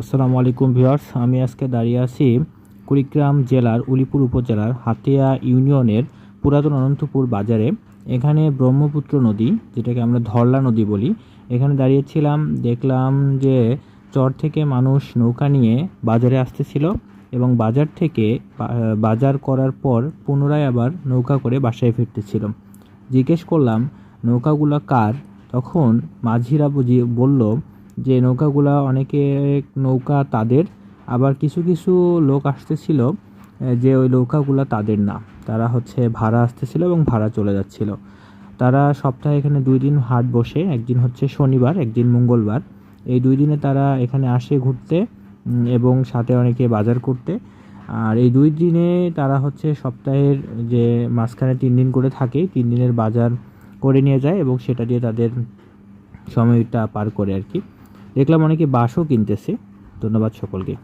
আসসালামু আলাইকুম ভিউয়ার্স, আমি আজকে দাঁড়িয়ে আছি কুড়িগ্রাম জেলার উলিপুর উপজেলার হাতিয়া ইউনিয়নের পুরাতন অনন্তপুর বাজারে। এখানে ব্রহ্মপুত্র নদী, যেটাকে আমরা ধরলা নদী বলি। এখানে দাঁড়িয়েছিলাম, দেখলাম যে চর থেকে মানুষ নৌকা নিয়ে বাজারে আসতেছিল এবং বাজার থেকে বাজার করার পর পুনরায় আবার নৌকা করে বাসায় ফিরতেছিল। জিজ্ঞেস করলাম, নৌকাগুলো কার? তখন মাঝিরা বুঝি বলল যে নৌকাগুলা অনেকে নৌকা তাদের, আবার কিছু কিছু লোক আসতেছিল যে ওই নৌকাগুলা তাদের না। তারা হচ্ছে ভাড়া আসতেছিল এবং ভাড়া চলে যাচ্ছিল। তারা সপ্তাহে এখানে দুই দিন হাট বসে, একদিন হচ্ছে শনিবার, একদিন মঙ্গলবার। এই দুই দিনে তারা এখানে আসে ঘুরতে এবং সাথে অনেকে বাজার করতে। আর এই দুই দিনে তারা হচ্ছে সপ্তাহের যে মাঝখানে তিন দিন করে থাকে, তিন দিনের বাজার করে নিয়ে যায় এবং সেটা দিয়ে তাদের সময়টা পার করে আর কি। দেখলাম অনেকে বাসও কিনতেছে। ধন্যবাদ সকলকে।